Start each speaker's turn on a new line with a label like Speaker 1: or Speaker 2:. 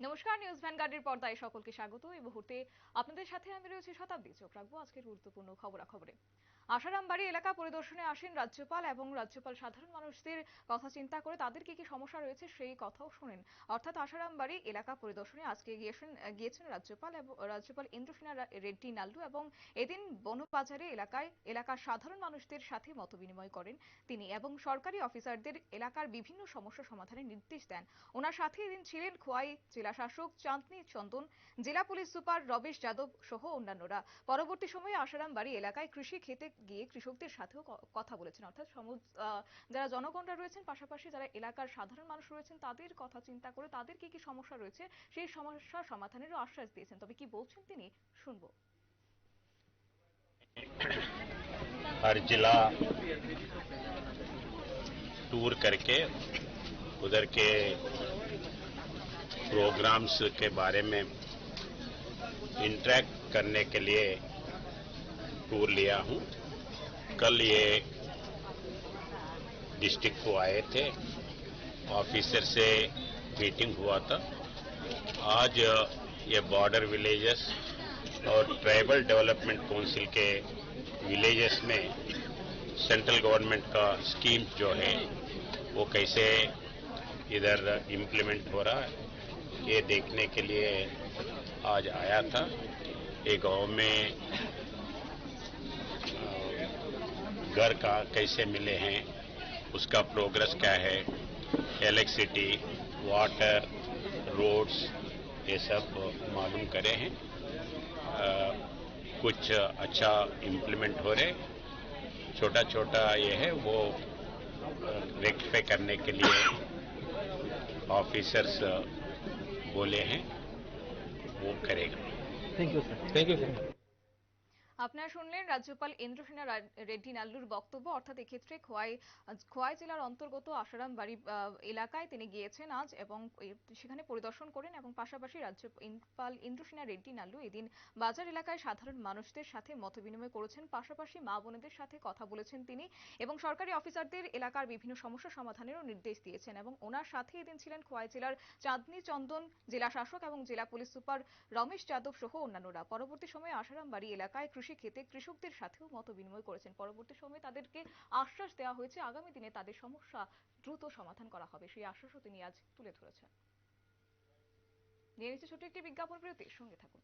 Speaker 1: নমস্কার, নিউজ ভ্যানগার্ডের পর্দায় সকলকে স্বাগত। এই মুহূর্তে আপনাদের সাথে আমি রয়েছি শতাব্দী চোখ রাখব আজকের গুরুত্বপূর্ণ খবরাখবরে। আশারামবাড়ি এলাকা পরিদর্শনে আসেন রাজ্যপাল এবং রাজ্যপাল সাধারণ মানুষদের কথা চিন্তা করে তাদের কি কি সমস্যা রয়েছে সেই কথাও শোনেন। অর্থাৎ আশারামবাড়ি এলাকা পরিদর্শনে আজকে গিয়েছেন গিয়েছেন রাজ্যপাল এবং রাজ্যপাল ইন্দ্রসেনা রেড্ডি নাল্লু এবং এদিন বনবাজারে এলাকায় এলাকার সাধারণ মানুষদের সাথে মতবিনিময় করেন তিনি এবং সরকারি অফিসারদের এলাকার বিভিন্ন সমস্যা সমাধানের নির্দেশ দেন। ওনার সাথে এদিন ছিলেন খোয়াই জেলা শাসক চাঁদনি চন্দন, জেলা পুলিশ সুপার রবেশ যাদব সহ অন্যান্যরা। পরবর্তী সময়ে আশারাম বাড়ি এলাকায় কৃষি খেতে গিয়ে কৃষকদের সাথেও ক- কথা বলেছেন অর্থাৎ সমুদ আহ, যারা জনগণরা রয়েছেন পাশাপাশি যারা এলাকার সাধারণ মানুষ রয়েছেন তাদের কথা চিন্তা করে তাদের কি কি সমস্যা রয়েছে সেই সমস্যা সমাধানেরও আশ্বাস দিয়েছেন তবে কি বলছেন তিনি শুনবো
Speaker 2: हर जिला टूर करके उधर के प्रोग्राम्स के बारे में इंटरेक्ट करने के लिए टूर लिया हूं कल ये डिस्ट्रिक्ट को आए थे। ऑफिसर से मीटिंग हुआ था। आज ये बॉर्डर विलेजेस और ट्राइबल डेवलपमेंट काउंसिल के विलेजेस में सेंट्रल गवर्नमेंट का स्कीम जो है, वो कैसे इधर इम्प्लीमेंट हो रहा है, ये देखने के लिए आज आया था। ये गाँव में घर का कैसे मिले हैं उसका प्रोग्रेस क्या है इलेक्ट्रिसिटी वाटर रोड्स ये सब मालूम करे हैं। आ, कुछ अच्छा इम्प्लीमेंट हो रहे। छोटा छोटा ये है वो रेक्टिफाई करने के लिए ऑफिसर्स बोले हैं वो करेगा।
Speaker 3: Thank you sir thank you sir
Speaker 1: আপনারা শুনলেন রাজ্যপাল ইন্দ্রসেনা রেড্ডি নাল্লুর বক্তব্য। অর্থাৎ এক্ষেত্রে খোয়াই খোয়াই জেলার অন্তর্গত আসারাম বাড়ি এলাকায় তিনি গিয়েছেন আজ এবং সেখানে পরিদর্শন করেন এবং পাশাপাশি রাজ্যপাল ইন্দ্রসেনা রেড্ডি নাল্লু এদিন বাজার এলাকায় সাধারণ মানুষদের সাথে মতবিনিময় করেছেন। পাশাপাশি মা বোনেদের সাথে কথা বলেছেন তিনি এবং সরকারি অফিসারদের এলাকার বিভিন্ন সমস্যা সমাধানেরও নির্দেশ দিয়েছেন এবং ওনার সাথে এদিন ছিলেন খোয়াই জেলার চাঁদনি চন্দন জেলা শাসক এবং জেলা পুলিশ সুপার রমেশ যাদব সহ অন্যান্যরা। পরবর্তী সময়ে আসারাম বাড়ি এলাকায় কৃষি ক্ষেতে কৃষকদের সাথেও মত বিনিময় করেছেন। পরবর্তী সময়ে তাদেরকে আশ্বাস দেওয়া হয়েছে, আগামী দিনে তাদের সমস্যা দ্রুত সমাধান করা হবে। সেই আশ্বাসও তিনি আজ তুলে ধরেছেন। নিয়ে নিচ্ছে একটি বিজ্ঞাপন বিরতির, সঙ্গে থাকুন।